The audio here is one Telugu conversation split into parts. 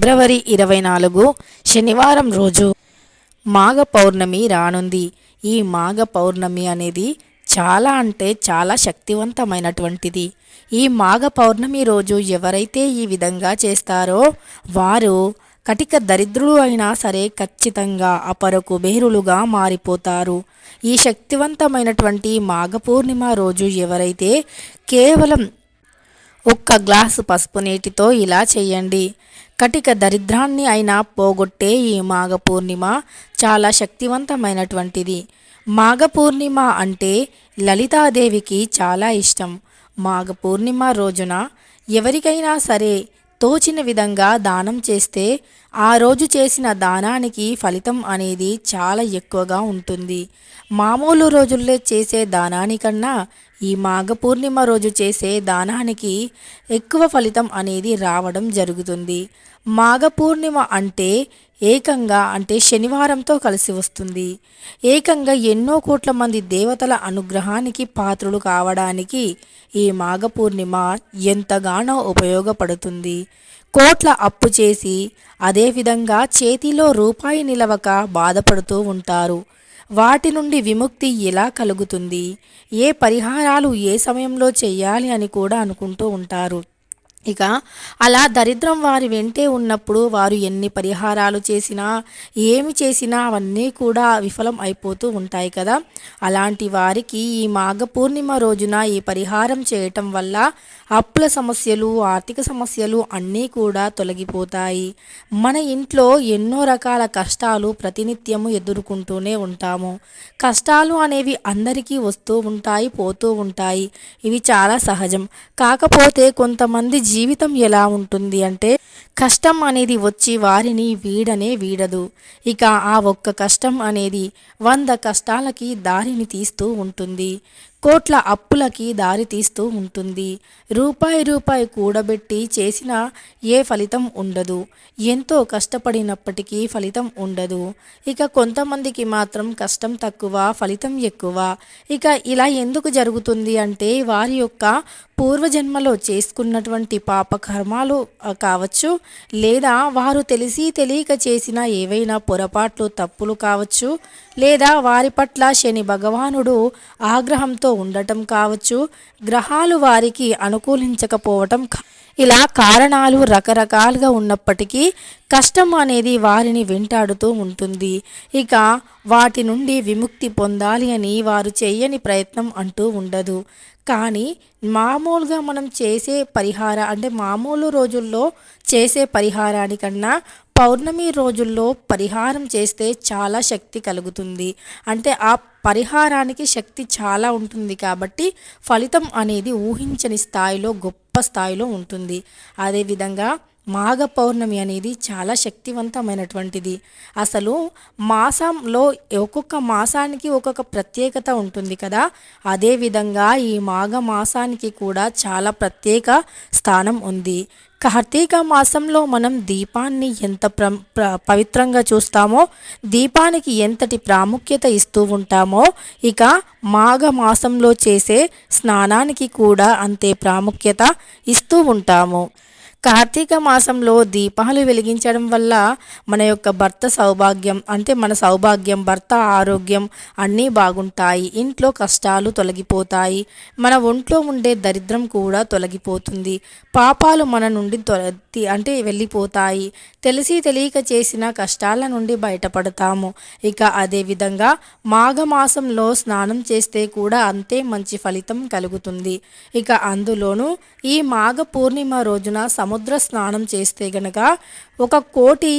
ఫిబ్రవరి ఇరవై నాలుగు శనివారం రోజు మాఘ పౌర్ణమి రానుంది. ఈ మాఘ పౌర్ణమి అనేది చాలా అంటే చాలా శక్తివంతమైనటువంటిది. ఈ మాఘ పౌర్ణమి రోజు ఎవరైతే ఈ విధంగా చేస్తారో వారు కటిక దరిద్రులు అయినా సరే ఖచ్చితంగా అపర కుబేరులుగా మారిపోతారు. ఈ శక్తివంతమైనటువంటి మాఘ పూర్ణిమ రోజు ఎవరైతే కేవలం ఒక్క గ్లాసు పసుపు నీటితో ఇలా చేయండి కటిక దరిద్రాన్ని అయినా పోగొట్టే ఈ మాఘ పూర్ణిమ చాలా శక్తివంతమైనటువంటిది. మాఘ పూర్ణిమ అంటే లలితాదేవికి చాలా ఇష్టం. మాఘ పూర్ణిమ రోజున ఎవరికైనా సరే తోచిన విధంగా దానం చేస్తే ఆ రోజు చేసిన దానానికి ఫలితం అనేది చాలా ఎక్కువగా ఉంటుంది. మామూలు రోజుల్లో చేసే దానానికన్నా ఈ మాఘ పూర్ణిమ రోజు చేసే దానానికి ఎక్కువ ఫలితం అనేది రావడం జరుగుతుంది. మాఘ పూర్ణిమ అంటే ఏకంగా అంటే శనివారంతో కలిసి వస్తుంది. ఏకంగా ఎన్నో కోట్ల మంది దేవతల అనుగ్రహానికి పాత్రులు కావడానికి ఈ మాఘ పూర్ణిమ ఎంతగానో ఉపయోగపడుతుంది. కోట్ల అప్పు చేసి అదేవిధంగా చేతిలో రూపాయి నిలవక బాధపడుతూ ఉంటారు. వాటి నుండి విముక్తి ఎలా కలుగుతుంది? ఏ పరిహారాలు ఏ సమయంలో చేయాలి అని కూడా అనుకుంటూ ఉంటారు. ఇక అలా దరిద్రం వారి వెంటే ఉన్నప్పుడు వారు ఎన్ని పరిహారాలు చేసినా ఏమి చేసినా అవన్నీ కూడా విఫలం అయిపోతూ ఉంటాయి కదా. అలాంటి వారికి ఈ మాఘ పూర్ణిమ రోజున ఈ పరిహారం చేయటం వల్ల అప్పుల సమస్యలు ఆర్థిక సమస్యలు అన్నీ కూడా తొలగిపోతాయి. మన ఇంట్లో ఎన్నో రకాల కష్టాలు ప్రతినిత్యము ఎదుర్కొంటూనే ఉంటాము. కష్టాలు అనేవి అందరికీ వస్తూ ఉంటాయి పోతూ ఉంటాయి. ఇవి చాలా సహజం. కాకపోతే కొంతమంది జీవితం ఎలా ఉంటుంది అంటే కష్టం అనేది వచ్చి వారిని వీడనే వీడదు. ఇక ఆ ఒక్క కష్టం అనేది వంద కష్టాలకి దారిని తీస్తూ ఉంటుంది. కోట్ల అప్పులకి దారి తీస్తూ ఉంటుంది. రూపాయి రూపాయి కూడబెట్టి చేసిన ఏ ఫలితం ఉండదు. ఎంతో కష్టపడినప్పటికీ ఫలితం ఉండదు. ఇక కొంతమందికి మాత్రం కష్టం తక్కువ ఫలితం ఎక్కువ. ఇక ఇలా ఎందుకు జరుగుతుంది అంటే వారి యొక్క పూర్వజన్మలో చేసుకున్నటువంటి పాపకర్మాలు కావచ్చు లేదా వారు తెలిసి తెలియక చేసిన ఏవైనా పొరపాట్లు తప్పులు కావచ్చు లేదా వారి పట్ల శని భగవానుడు ఆగ్రహంతో ఉండటం కావచ్చు గ్రహాలు వారికి అనుకూలించకపోవటం ఇలా కారణాలు రకరకాలుగా ఉన్నప్పటికీ కష్టం అనేది వారిని వెంటాడుతూ ఉంటుంది. ఇక వాటి నుండి విముక్తి పొందాలి అని వారు చేయని ప్రయత్నం అంటూ ఉండదు. కానీ మామూలుగా మనం చేసే పరిహార అంటే మామూలు రోజుల్లో చేసే పరిహారానికన్నా పౌర్ణమి రోజుల్లో పరిహారం చేస్తే చాలా శక్తి కలుగుతుంది. అంటే ఆ పరిహారానికి శక్తి చాలా ఉంటుంది కాబట్టి ఫలితం అనేది ఊహించని స్థాయిలో గొప్ప స్థాయిలో ఉంటుంది. అదేవిధంగా మాఘ పౌర్ణమి అనేది చాలా శక్తివంతమైనటువంటిది. అసలు మాసంలో ఒక్కొక్క మాసానికి ఒక్కొక్క ప్రత్యేకత ఉంటుంది కదా. అదేవిధంగా ఈ మాఘ మాసానికి కూడా చాలా ప్రత్యేక స్థానం ఉంది. కార్తీక మాసంలో మనం దీపాన్ని ఎంత ప్ర పవిత్రంగా చూస్తామో దీపానికి ఎంతటి ప్రాముఖ్యత ఇస్తూ ఉంటామో ఇక మాఘ మాసంలో చేసే స్నానానికి కూడా అంతే ప్రాముఖ్యత ఇస్తూ ఉంటాము. కార్తీక మాసంలో దీపాలు వెలిగించడం వల్ల మన యొక్క భర్త సౌభాగ్యం అంటే మన సౌభాగ్యం భర్త ఆరోగ్యం అన్నీ బాగుంటాయి. ఇంట్లో కష్టాలు తొలగిపోతాయి. మన ఒంట్లో ఉండే దరిద్రం కూడా తొలగిపోతుంది. పాపాలు మన నుండి తొల తి- అంటే వెళ్ళిపోతాయి. తెలిసి తెలియక చేసిన కష్టాల నుండి బయటపడతాము. ఇక అదేవిధంగా మాఘమాసంలో స్నానం చేస్తే కూడా అంతే మంచి ఫలితం కలుగుతుంది. ఇక అందులోనూ ఈ మాఘ పూర్ణిమ రోజున సముద్ర స్నానం చేస్తే గనక ఒక కోటి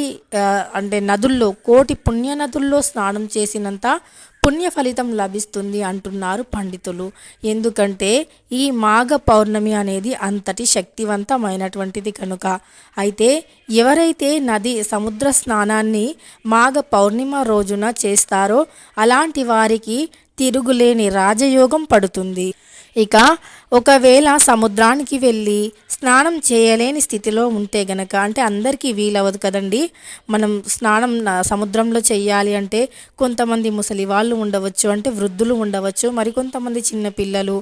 అంటే నదుల్లో కోటి పుణ్య నదుల్లో స్నానం చేసినంత పుణ్య ఫలితం లభిస్తుంది అంటున్నారు పండితులు. ఎందుకంటే ఈ మాఘ పౌర్ణమి అనేది అంతటి శక్తివంతమైనటువంటిది కనుక. అయితే ఎవరైతే నది సముద్ర స్నానాన్ని మాఘ పౌర్ణిమ రోజున చేస్తారో అలాంటి వారికి తిరుగులేని రాజయోగం పడుతుంది. ఇక ఒకవేళ సముద్రానికి వెళ్ళి స్నానం చేయలేని స్థితిలో ఉంటే గనక అంటే అందరికీ వీలవ్వదు కదండి. మనం స్నానం సముద్రంలో చేయాలి అంటే కొంతమంది ముసలి వాళ్ళు ఉండవచ్చు అంటే వృద్ధులు ఉండవచ్చు మరికొంతమంది చిన్న పిల్లలు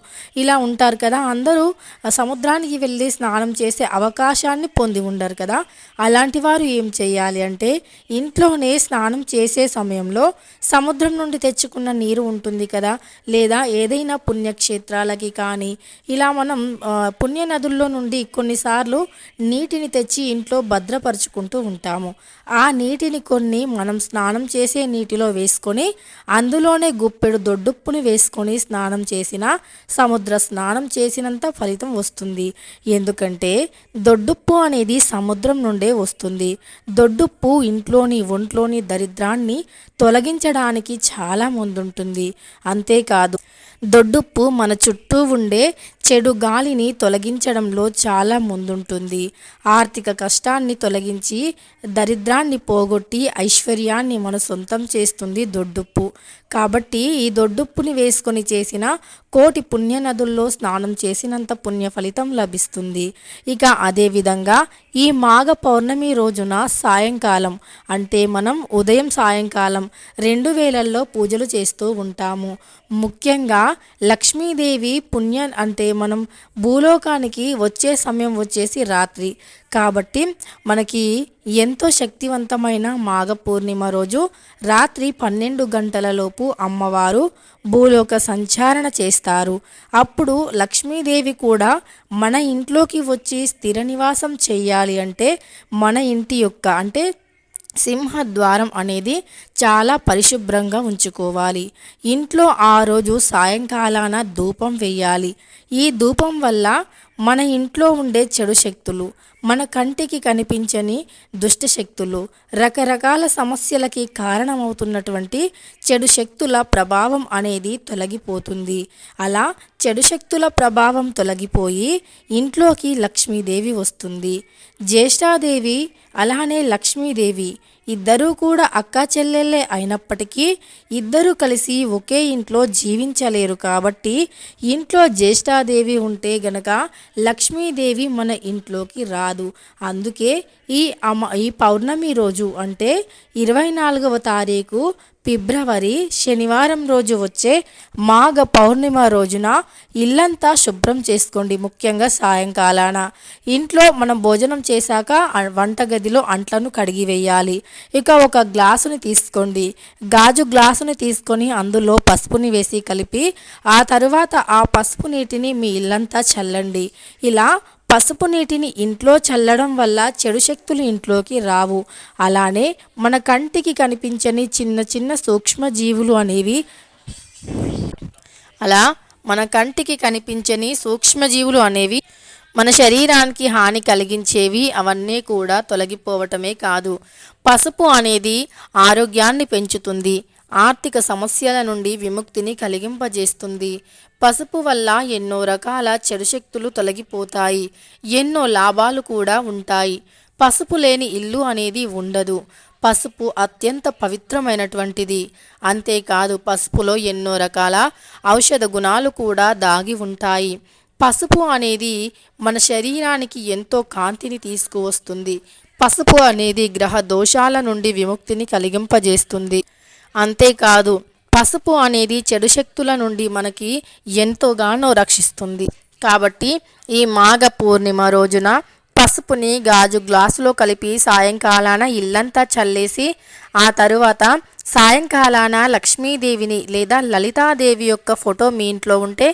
ఇలా ఉంటారు కదా. అందరూ సముద్రానికి వెళ్ళి స్నానం చేసే అవకాశాన్ని పొంది ఉండరు కదా. అలాంటి వారు ఏం చేయాలి అంటే ఇంట్లోనే స్నానం చేసే సమయంలో సముద్రం నుండి తెచ్చుకున్న నీరు ఉంటుంది కదా లేదా ఏదైనా పుణ్యక్షేత్రాలకి కానీ ఇలా మనం పుణ్య నదుల్లో నుండి కొన్నిసార్లు నీటిని తెచ్చి ఇంట్లో భద్రపరుచుకుంటూ ఉంటాము. ఆ నీటిని కొన్ని మనం స్నానం చేసే నీటిలో వేసుకొని అందులోనే గుప్పెడు దొడ్డుప్పుని వేసుకొని స్నానం చేసిన సముద్ర స్నానం చేసినంత ఫలితం వస్తుంది. ఎందుకంటే దొడ్డుప్పు అనేది సముద్రం నుండే వస్తుంది. దొడ్డుప్పు ఇంట్లోని ఒంట్లోని దరిద్రాన్ని తొలగించడానికి చాలా ముందుంటుంది. అంతేకాదు దొడ్డుప్పు మన చుట్టూ ఉండే చెడు గాలిని తొలగించడంలో చాలా ముందుంటుంది. ఆర్థిక కష్టాన్ని తొలగించి దరిద్రాన్ని పోగొట్టి ఐశ్వర్యాన్ని మన సొంతం చేస్తుంది దొడ్డుప్పు. కాబట్టి ఈ దొడ్డుప్పుని వేసుకొని చేసిన కోటి పుణ్య నదుల్లో స్నానం చేసినంత పుణ్య ఫలితం లభిస్తుంది. ఇక అదేవిధంగా ఈ మాఘ పౌర్ణమి రోజున సాయంకాలం అంటే మనం ఉదయం సాయంకాలం రెండు వేలల్లో పూజలు చేస్తూ ఉంటాము. ముఖ్యంగా లక్ష్మీదేవి పుణ్య అంటే మనం భూలోకానికి వచ్చే సమయం వచ్చేసి రాత్రి. కాబట్టి మనకి ఎంతో శక్తివంతమైన మాఘ పూర్ణిమ రోజు రాత్రి పన్నెండు గంటలలోపు అమ్మవారు భూలోక సంచారణ చేస్తారు. అప్పుడు లక్ష్మీదేవి కూడా మన ఇంట్లోకి వచ్చి స్థిర నివాసం చేయాలి అంటే మన ఇంటి యొక్క అంటే సింహద్వారం అనేది చాలా పరిశుభ్రంగా ఉంచుకోవాలి. ఇంట్లో ఆ రోజు సాయంకాలాన ధూపం వేయాలి. ఈ ధూపం వల్ల మన ఇంట్లో ఉండే చెడు శక్తులు మన కంటికి కనిపించని దుష్ట శక్తులు రకరకాల సమస్యలకి కారణమవుతున్నటువంటి చెడు శక్తుల ప్రభావం అనేది తొలగిపోతుంది. అలా చెడు శక్తుల ప్రభావం తొలగిపోయి ఇంట్లోకి లక్ష్మీదేవి వస్తుంది. జ్యేష్ఠాదేవి అలానే లక్ష్మీదేవి ఇద్దరూ కూడా అక్కా చెల్లెళ్ళే అయినప్పటికీ ఇద్దరూ కలిసి ఒకే ఇంట్లో జీవించలేరు కాబట్టి ఇంట్లో జ్యేష్ఠాదేవి ఉంటే గనక లక్ష్మీదేవి మన ఇంట్లోకి రాదు. అందుకే ఈ అమ ఈ పౌర్ణమి రోజు అంటే ఇరవై నాలుగవ తారీఖు ఫిబ్రవరి శనివారం రోజు వచ్చే మాఘ పౌర్ణిమ రోజున ఇల్లంతా శుభ్రం చేసుకోండి ముఖ్యంగా సాయంకాలాన. ఇంట్లో మనం భోజనం చేశాక వంటగదిలో అంట్లను కడిగి వేయాలి. ఇక ఒక గ్లాసుని తీసుకోండి. గాజు గ్లాసుని తీసుకొని అందులో పసుపుని వేసి కలిపి ఆ తరువాత ఆ పసుపు నీటిని మీ ఇల్లంతా చల్లండి. ఇలా పసుపు నీటిని ఇంట్లో చల్లడం వల్ల చెడు శక్తులు ఇంట్లోకి రావు. అలానే మన కంటికి కనిపించని చిన్న చిన్న సూక్ష్మజీవులు అనేవి అలా మన కంటికి కనిపించని సూక్ష్మజీవులు అనేవి మన శరీరానికి హాని కలిగించేవి అవన్నీ కూడా తొలగిపోవటమే కాదు. పసుపు అనేది ఆరోగ్యాన్ని పెంచుతుంది. ఆర్థిక సమస్యల నుండి విముక్తిని కలిగింపజేస్తుంది. పసుపు వల్ల ఎన్నో రకాల చెడు శక్తులు తొలగిపోతాయి. ఎన్నో లాభాలు కూడా ఉంటాయి. పసుపు లేని ఇల్లు అనేది ఉండదు. పసుపు అత్యంత పవిత్రమైనటువంటిది. అంతేకాదు పసుపులో ఎన్నో రకాల ఔషధ గుణాలు కూడా దాగి ఉంటాయి. పసుపు అనేది మన శరీరానికి ఎంతో కాంతిని తీసుకువస్తుంది. పసుపు అనేది గ్రహ దోషాల నుండి విముక్తిని కలిగింపజేస్తుంది. అంతేకాదు పసుపు అనేది చెడు శక్తుల నుండి మనకి ఎంతోగానో రక్షిస్తుంది. కాబట్టి ఈ మాఘ పూర్ణిమ రోజున పసుపుని గాజు గ్లాసులో కలిపి సాయంకాలాన ఇల్లంతా చల్లేసి ఆ తరువాత సాయంకాలాన లక్ష్మీదేవిని లేదా లలితాదేవి యొక్క ఫోటో మీ ఇంట్లో ఉంటే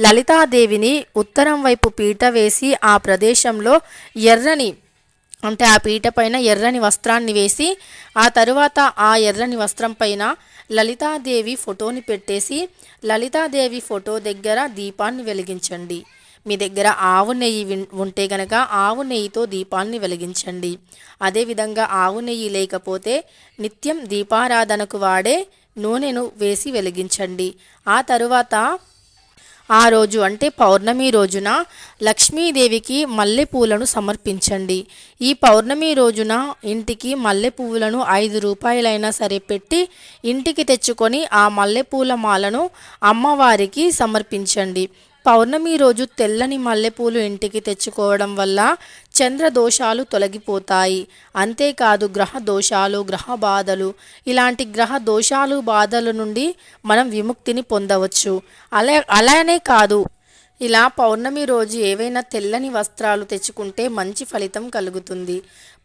లలితాదేవిని ఉత్తరం వైపు పీట వేసి ఆ ప్రదేశంలో ఎర్రని అంటే ఆ పీట పైన ఎర్రని వస్త్రాన్ని వేసి ఆ తరువాత ఆ ఎర్రని వస్త్రం పైన లలితాదేవి ఫోటోని పెట్టేసి లలితాదేవి ఫోటో దగ్గర దీపాన్ని వెలిగించండి. మీ దగ్గర ఆవు నెయ్యి ఉంటే గనక ఆవు నెయ్యితో దీపాన్ని వెలిగించండి. అదేవిధంగా ఆవు నెయ్యి లేకపోతే నిత్యం దీపారాధనకు వాడే నూనెను వేసి వెలిగించండి. ఆ తరువాత ఆ రోజు అంటే పౌర్ణమి రోజున లక్ష్మీదేవికి మల్లెపూలను సమర్పించండి. ఈ పౌర్ణమి రోజున ఇంటికి మల్లె పువ్వులను ఐదు రూపాయలైనా సరే పెట్టి ఇంటికి తెచ్చుకొని ఆ మల్లెపూల మాలను అమ్మవారికి సమర్పించండి. పౌర్ణమి రోజు తెల్లని మల్లెపూలు ఇంటికి తెచ్చుకోవడం వల్ల చంద్ర దోషాలు తొలగిపోతాయి. అంతేకాదు గ్రహ దోషాలు గ్రహ బాధలు ఇలాంటి గ్రహ దోషాలు బాధల నుండి మనం విముక్తిని పొందవచ్చు. అలా అలానే కాదు ఇలా పౌర్ణమి రోజు ఏవైనా తెల్లని వస్త్రాలు తెచ్చుకుంటే మంచి ఫలితం కలుగుతుంది.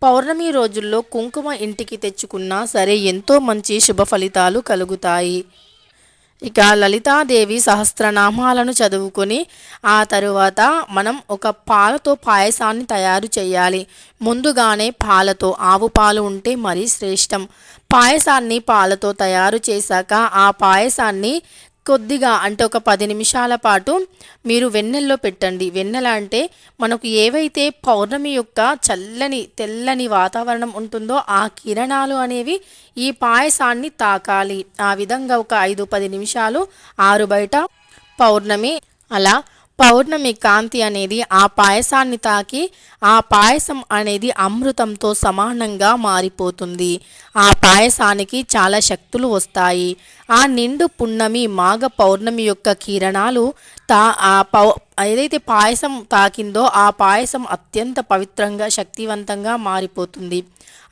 పౌర్ణమి రోజుల్లో కుంకుమ ఇంటికి తెచ్చుకున్నా సరే ఎంతో మంచి శుభ ఫలితాలు కలుగుతాయి. ఇక లలితాదేవి సహస్రనామాలను చదువుకొని ఆ తరువాత మనం ఒక పాలతో పాయసాన్ని తయారు చేయాలి. ముందుగానే పాలతో ఆవు పాలు ఉంటే మరీ శ్రేష్టం. పాయసాన్ని పాలతో తయారు చేశాక ఆ పాయసాన్ని కొద్దిగా అంటే ఒక పది నిమిషాల పాటు మీరు వెన్నెల్లో పెట్టండి. వెన్నెల అంటే మనకు ఏవైతే పౌర్ణమి యొక్క చల్లని తెల్లని వాతావరణం ఉంటుందో ఆ కిరణాలు అనేవి ఈ పాయసాన్ని తాకాలి. ఆ విధంగా ఒక ఐదు పది నిమిషాలు ఆరు బయట పౌర్ణమి అలా పౌర్ణమి కాంతి అనేది ఆ పాయసాన్ని తాకి ఆ పాయసం అనేది అమృతంతో సమానంగా మారిపోతుంది. ఆ పాయసానికి చాలా శక్తులు వస్తాయి. ఆ నిండు పున్నమి మాఘ పౌర్ణమి యొక్క కిరణాలు తా ఆ పౌ ఏదైతే పాయసం తాకిందో ఆ పాయసం అత్యంత పవిత్రంగా శక్తివంతంగా మారిపోతుంది.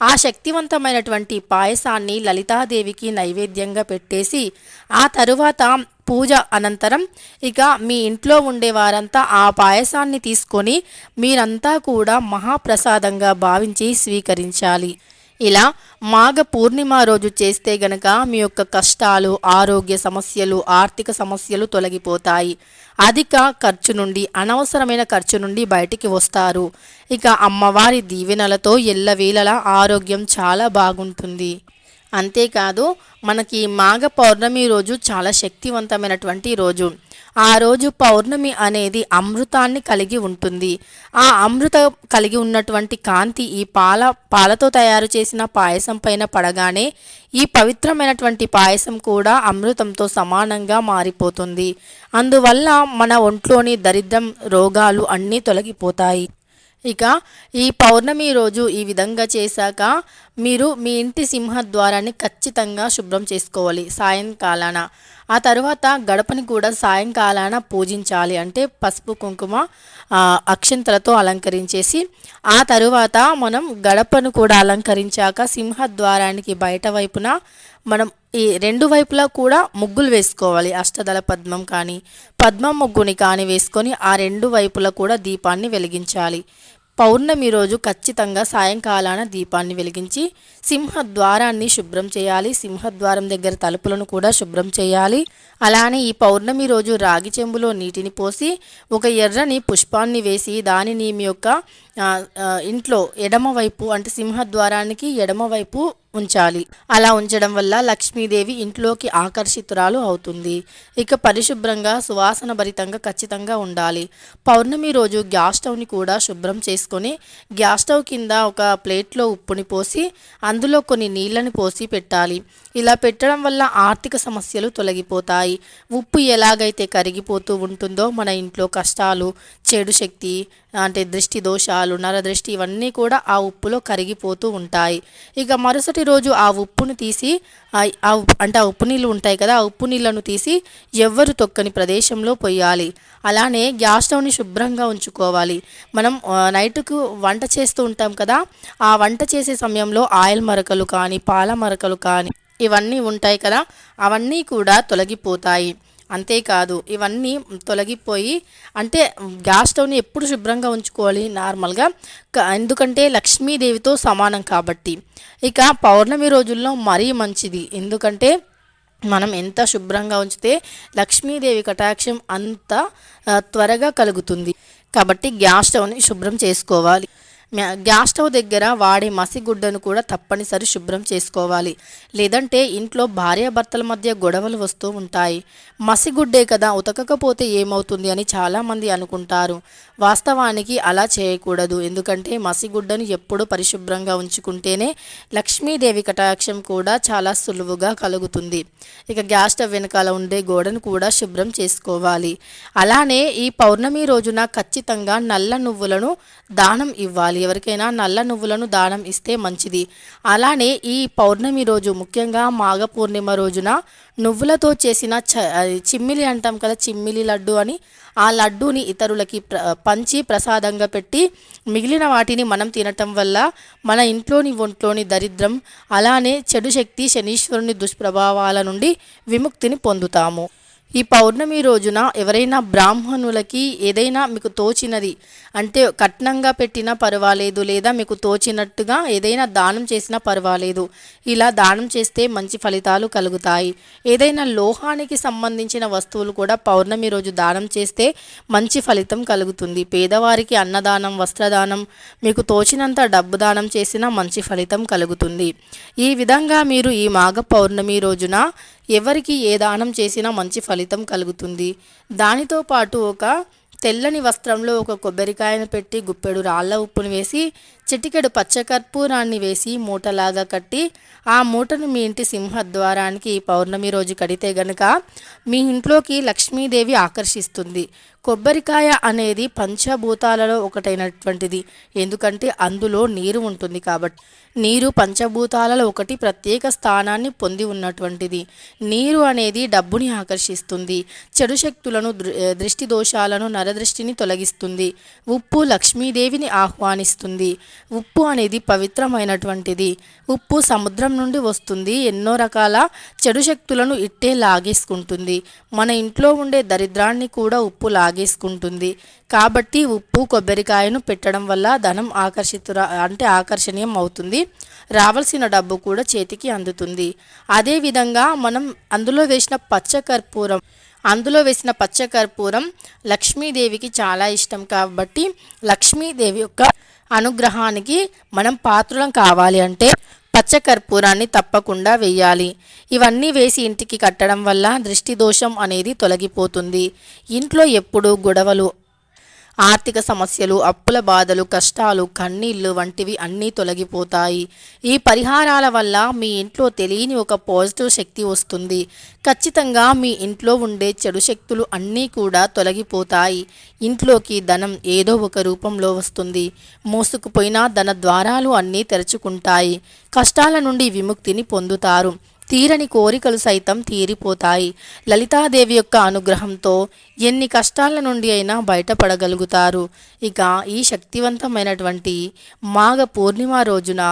ఆ శక్తివంతమైనటువంటి పాయసాన్ని లలితాదేవికి నైవేద్యంగా పెట్టేసి ఆ తరువాత పూజ అనంతరం ఇక మీ ఇంట్లో ఉండే వారంతా ఆ పాయసాన్ని తీసుకొని మీరంతా కూడా మహాప్రసాదంగా భావించి స్వీకరించాలి. ఇలా మాఘ పూర్ణిమ రోజు చేస్తే గనక మీ యొక్క కష్టాలు ఆరోగ్య సమస్యలు ఆర్థిక సమస్యలు తొలగిపోతాయి. అధిక ఖర్చు నుండి అనవసరమైన ఖర్చు నుండి బయటికి వస్తారు. ఇక అమ్మవారి దీవెనలతో ఎల్లవేళలా ఆరోగ్యం చాలా బాగుంటుంది. అంతేకాదు మనకి మాఘ పౌర్ణమి రోజు చాలా శక్తివంతమైనటువంటి రోజు. ఆ రోజు పౌర్ణమి అనేది అమృతాన్ని కలిగి ఉంటుంది. ఆ అమృత కలిగి ఉన్నటువంటి కాంతి ఈ పాల పాలతో తయారు చేసిన పాయసం పైన పడగానే ఈ పవిత్రమైనటువంటి పాయసం కూడా అమృతంతో సమానంగా మారిపోతుంది. అందువల్ల మన ఒంట్లోని దరిద్రం రోగాలు అన్నీ తొలగిపోతాయి. ఇక ఈ పౌర్ణమి రోజు ఈ విధంగా చేశాక మీరు మీ ఇంటి సింహద్వారాన్ని ఖచ్చితంగా శుభ్రం చేసుకోవాలి సాయంకాలాన. ఆ తర్వాత గడపని కూడా సాయంకాలాన పూజించాలి. అంటే పసుపు కుంకుమ అక్షంతలతో అలంకరించేసి ఆ తరువాత మనం గడపను కూడా అలంకరించాక సింహద్వారానికి బయట వైపున మనం ఈ రెండు వైపులా కూడా ముగ్గులు వేసుకోవాలి. అష్టదళ పద్మం కానీ పద్మం ముగ్గుని కానీ వేసుకొని ఆ రెండు వైపులా కూడా దీపాన్ని వెలిగించాలి. పౌర్ణమి రోజు ఖచ్చితంగా సాయంకాలాన దీపాన్ని వెలిగించి సింహద్వారాన్ని శుభ్రం చేయాలి. సింహద్వారం దగ్గర తలుపులను కూడా శుభ్రం చేయాలి. అలానే ఈ పౌర్ణమి రోజు రాగి చెంబులో నీటిని పోసి ఒక ఎర్రని పుష్పాన్ని వేసి దానిని మీ యొక్క ఇంట్లో ఎడమవైపు అంటే సింహద్వారానికి ఎడమవైపు ఉంచాలి. అలా ఉంచడం వల్ల లక్ష్మీదేవి ఇంట్లోకి ఆకర్షితురాలు అవుతుంది. ఇక పరిశుభ్రంగా సువాసన భరితంగా ఖచ్చితంగా ఉండాలి. పౌర్ణమి రోజు గ్యాస్ స్టవ్ని కూడా శుభ్రం చేసుకొని గ్యాస్ స్టవ్ కింద ఒక ప్లేట్లో ఉప్పుని పోసి అందులో కొన్ని నీళ్ళని పోసి పెట్టాలి. ఇలా పెట్టడం వల్ల ఆర్థిక సమస్యలు తొలగిపోతాయి. ఉప్పు ఎలాగైతే కరిగిపోతూ ఉంటుందో మన ఇంట్లో కష్టాలు చెడు శక్తి అంటే దృష్టి దోషాలు నరదృష్టి ఇవన్నీ కూడా ఆ ఉప్పులో కరిగిపోతూ ఉంటాయి. ఇక మరుసటి రోజు ఆ ఉప్పును తీసి ఆ- అంటే ఆ ఉప్పు నీళ్ళు ఉంటాయి కదా ఆ ఉప్పు నీళ్ళను తీసి ఎవ్వరు తొక్కని ప్రదేశంలో పొయ్యాలి. అలానే గ్యాస్ స్టవ్ని శుభ్రంగా ఉంచుకోవాలి. మనం నైట్కు వంట చేస్తూ ఉంటాం కదా ఆ వంట చేసే సమయంలో ఆయిల్ మరకలు కానీ పాల మరకలు కానీ ఇవన్నీ ఉంటాయి కదా అవన్నీ కూడా తొలగిపోతాయి. అంతేకాదు ఇవన్నీ తొలగిపోయి అంటే గ్యాస్ స్టవ్ని ఎప్పుడు శుభ్రంగా ఉంచుకోవాలి? నార్మల్గా క- ఎందుకంటే లక్ష్మీదేవితో సమానం కాబట్టి. ఇక పౌర్ణమి రోజుల్లో మరీ మంచిది. ఎందుకంటే మనం ఎంత శుభ్రంగా ఉంచితే లక్ష్మీదేవి కటాక్షం అంత త్వరగా కలుగుతుంది. కాబట్టి గ్యాస్ స్టవ్ని శుభ్రం చేసుకోవాలి. గ్యాస్ స్టవ్ దగ్గర వాడే మసిగుడ్డను కూడా తప్పనిసరి శుభ్రం చేసుకోవాలి. లేదంటే ఇంట్లో భార్యాభర్తల మధ్య గొడవలు వస్తూ ఉంటాయి. మసిగుడ్డే కదా ఉతకకపోతే ఏమవుతుంది అని చాలామంది అనుకుంటారు. వాస్తవానికి అలా చేయకూడదు. ఎందుకంటే మసిగుడ్డను ఎప్పుడూ పరిశుభ్రంగా ఉంచుకుంటేనే లక్ష్మీదేవి కటాక్షం కూడా చాలా సులువుగా కలుగుతుంది. ఇక గ్యాస్ స్టవ్ వెనకాల ఉండే గోడను కూడా శుభ్రం చేసుకోవాలి. అలానే ఈ పౌర్ణమి రోజున ఖచ్చితంగా నల్ల నువ్వులను దానం ఇవ్వాలి. ఎవరికైనా నల్ల నువ్వులను దానం ఇస్తే మంచిది. అలానే ఈ పౌర్ణమి రోజు ముఖ్యంగా మాఘ పూర్ణిమ రోజున నువ్వులతో చేసిన చ చిమ్మిలి అంటాం కదా చిమ్మిలి లడ్డు అని ఆ లడ్డూని ఇతరులకి ప్ర పంచి ప్రసాదంగా పెట్టి మిగిలిన వాటిని మనం తినటం వల్ల మన ఇంట్లోని ఒంట్లోని దరిద్రం అలానే చెడు శక్తి శనీశ్వరుని దుష్ప్రభావాల నుండి విముక్తిని పొందుతాము. ఈ పౌర్ణమి రోజున ఎవరైనా బ్రాహ్మణులకి ఏదైనా మీకు తోచినది అంటే కట్నంగా పెట్టినా పర్వాలేదు లేదా మీకు తోచినట్టుగా ఏదైనా దానం చేసినా పర్వాలేదు. ఇలా దానం చేస్తే మంచి ఫలితాలు కలుగుతాయి. ఏదైనా లోహానికి సంబంధించిన వస్తువులు కూడా పౌర్ణమి రోజు దానం చేస్తే మంచి ఫలితం కలుగుతుంది. పేదవారికి అన్నదానం వస్త్రదానం మీకు తోచినంత డబ్బు దానం చేసినా మంచి ఫలితం కలుగుతుంది. ఈ విధంగా మీరు ఈ మాఘ పౌర్ణమి రోజున ఎవరికి ఏ దానం చేసినా మంచి ఫలితం కలుగుతుంది. దానితో పాటు ఒక తెల్లని వస్త్రంలో ఒక కొబ్బరికాయను పెట్టి గుప్పెడు రాళ్ళ ఉప్పును వేసి చిటికెడు పచ్చకర్పూరాన్ని వేసి మూటలాగా కట్టి ఆ మూటను మీ ఇంటి సింహద్వారానికి పౌర్ణమి రోజు కడితే గనుక మీ ఇంట్లోకి లక్ష్మీదేవి ఆకర్షిస్తుంది. కొబ్బరికాయ అనేది పంచభూతాలలో ఒకటైనటువంటిది. ఎందుకంటే అందులో నీరు ఉంటుంది కాబట్టి. నీరు పంచభూతాలలో ఒకటి ప్రత్యేక స్థానాన్ని పొంది ఉన్నటువంటిది. నీరు అనేది డబ్బుని ఆకర్షిస్తుంది. చెడు శక్తులను దృ- దృష్టి దోషాలను నరదృష్టిని తొలగిస్తుంది. ఉప్పు లక్ష్మీదేవిని ఆహ్వానిస్తుంది. ఉప్పు అనేది పవిత్రమైనటువంటిది. ఉప్పు సముద్రం నుండి వస్తుంది ఎన్నో రకాల చెడు శక్తులను ఇట్టే లాగేసుకుంటుంది. మన ఇంట్లో ఉండే దరిద్రాన్ని కూడా ఉప్పు లాగేసుకుంటుంది. కాబట్టి ఉప్పు కొబ్బరికాయను పెట్టడం వల్ల ధనం ఆకర్షితురా అంటే ఆకర్షణీయం అవుతుంది. రావాల్సిన డబ్బు కూడా చేతికి అందుతుంది. అదేవిధంగా మనం అందులో వేసిన పచ్చకర్పూరం అందులో వేసిన పచ్చకర్పూరం లక్ష్మీదేవికి చాలా ఇష్టం కాబట్టి లక్ష్మీదేవి యొక్క అనుగ్రహానికి మనం పాత్రులం కావాలి అంటే పచ్చకర్పూరాన్ని తప్పకుండా వేయాలి. ఇవన్నీ వేసి ఇంటికి కట్టడం వల్ల దృష్టి దోషం అనేది తొలగిపోతుంది. ఇంట్లో ఎప్పుడూ గొడవలు ఆర్థిక సమస్యలు అప్పుల బాధలు కష్టాలు కన్నీళ్ళు వంటివి అన్నీ తొలగిపోతాయి. ఈ పరిహారాల వల్ల మీ ఇంట్లో తెలియని ఒక పాజిటివ్ శక్తి వస్తుంది. ఖచ్చితంగా మీ ఇంట్లో ఉండే చెడు శక్తులు అన్నీ కూడా తొలగిపోతాయి. ఇంట్లోకి ధనం ఏదో ఒక రూపంలో వస్తుంది. మోసుకుపోయిన ధన ద్వారాలు అన్నీ తెరుచుకుంటాయి. కష్టాల నుండి విముక్తిని పొందుతారు. తీరని కోరికలు సైతం తీరిపోతాయి. లలితాదేవి యొక్క అనుగ్రహంతో ఎన్ని కష్టాల నుండి అయినా బయటపడగలుగుతారు. ఇక ఈ శక్తివంతమైనటువంటి మాఘ పూర్ణిమ రోజున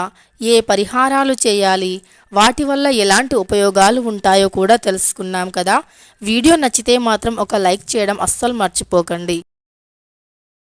ఏ పరిహారాలు చేయాలి? వాటి వల్ల ఎలాంటి ఉపయోగాలు ఉంటాయో కూడా తెలుసుకున్నాం కదా. వీడియో నచ్చితే మాత్రం ఒక లైక్ చేయడం అస్సలు మర్చిపోకండి.